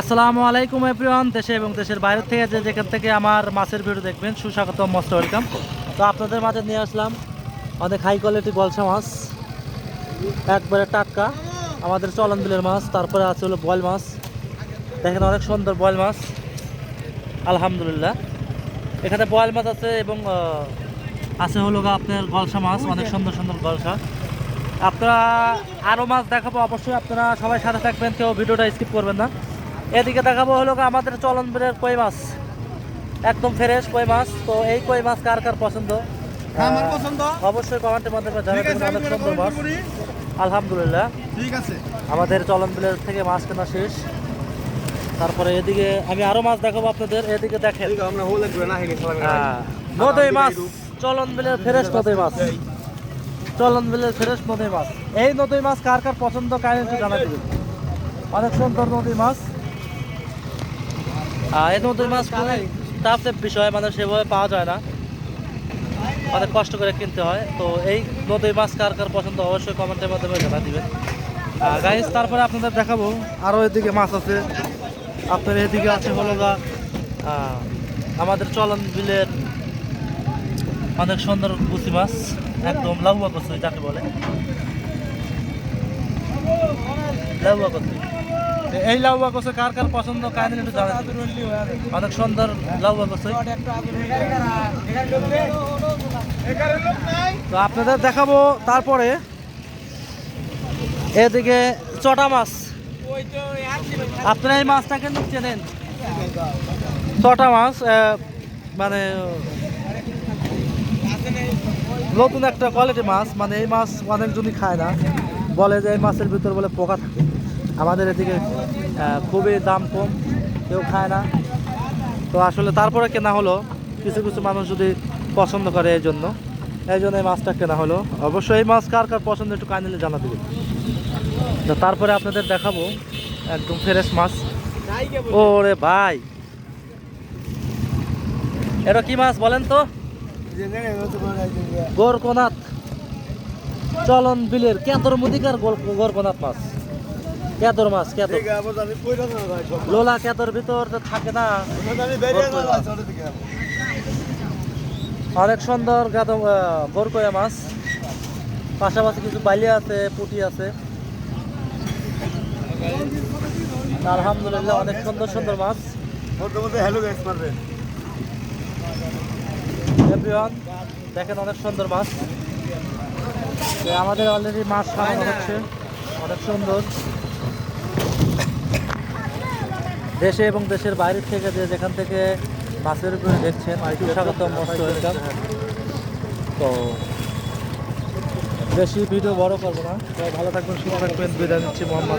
আসসালামু আলাইকুম এভরিওয়ান দেশে এবং দেশের বাইরে থেকে যে যেখান থেকে আমার মাছের ভিডিও দেখবেন সুস্বাগত মোস্ট ওয়েলকাম তো আপনাদের মাঝে নিয়ে আসলাম অনেক হাই কোয়ালিটি গলসা মাছ একবারে টাটকা। আমাদের চলন বিলের মাছ তারপরে আছে হলো বয়েল মাছ। দেখেন অনেক সুন্দর বয়েল মাছ। আলহামদুলিল্লাহ। এখানে বয়েল মাছ আছে এবং আছে হলো আপনার গলসা মাছ অনেক সুন্দর সুন্দর গলসা। আপনারা আরও মাছ দেখাবো অবশ্যই আপনারা সবাই সাথে থাকবেন কেউ ভিডিওটা স্কিপ করবেন না। এদিকে দেখাবো হলো আমাদের চলন বিলের কই মাছ। একদম ফ্রেশ কই মাছ। তো এই কই মাছ কার কার পছন্দ? আমার পছন্দ। অবশ্যই কমেন্টের মাধ্যমে জানাবেন সুন্দর মাছ। আলহামদুলিল্লাহ। ঠিক আছে। আমাদের চলন বিলের থেকে মাছ কেনা শেষ। তারপরে এদিকে আমি আরও মাছ দেখাবো আপনাদের এদিকে দেখেন। আমরা হলে ঘুরে না হেগে হ্যাঁ, মাছ চলন বিলের ফ্রেশ নদই মাছ। চলন বিলের ফ্রেশ নদী মাছ। এই নদী মাছ কার কার পছন্দ কার একটু জানা দিবেন। অনেক সুন্দর নদী মাছ। আর এই নদী মাছ খুবই টাফ বিষয় মানে সেভাবে পাওয়া যায় না। অনেক কষ্ট করে কিনতে হয়। তো এই নদী মাছ কার কার পছন্দ অবশ্যই কমেন্টের মাধ্যমে জানা দিবেন। গাইজ তারপরে আপনাদের দেখাবো। আরও এদিকে মাছ আছে। আপনার এদিকে আছে হলো আমাদের চলন বিলের অনেক সুন্দর গুচি মাছ, একদম লাউয়া কচু, যাকে বলে। লাউয়া কচু। এই লাউয়া কচু কার কার পছন্দ কার একটু জানান। অনেক সুন্দর লাউয়া কচু। তো আপনাদের দেখাবো তারপরে এদিকে চটা মাছ। আপনারা এই মাছটা কিন্তু চেনেন। চটা মাছ মানে নতুন একটা কোয়ালিটি মাছ মানে এই মাছ অনেকজনই খায় না। বলে যে এই মাছের ভিতর বলে পোকা থাকে। আমাদের এদিকে খুবই দাম কম, কেউ খায় না। তো আসলে তারপরে কেনা হলো। কিছু কিছু মানুষ যদি পছন্দ করে এই জন্য এই জন্য এই মাছটা কেনা হলো। অবশ্যই এই মাছ কার কার পছন্দ একটু কাইন্ডলি জানা দেবেন তো তারপরে আপনাদের দেখাবো, একদম ফ্রেশ মাছ। ওরে ভাই! এটা কি মাছ বলেন তো? গোরকনাথ চলন বিলের কেতর মুদিকার গোরকনাথ মাছ। কেতর মাছ কেতর লোলা কেতর ভিতর তো থাকে না অনেক সুন্দর গাদ বরকয়া মাছ। পাশাপাশি কিছু বালিয়া আছে পুঁটি আছে। আলহামদুলিল্লাহ অনেক সুন্দর সুন্দর মাছ। হ্যালো গাইস মারবেন এভরিওয়ান দেখেন অনেক সুন্দর মাছ। আমাদের অলরেডি মাছ সাজানো হচ্ছে। অনেক সুন্দর। দেশে এবং দেশের বাইরে থেকে যে যেখান থেকে মাছের উপরে দেখছেন স্বাগত ওয়েলকাম তো বেশি ভিডিও বড় করব না। ভালো থাকবেন, সুস্থ থাকবেন। বিদায় নিচ্ছি মোহাম্মদ।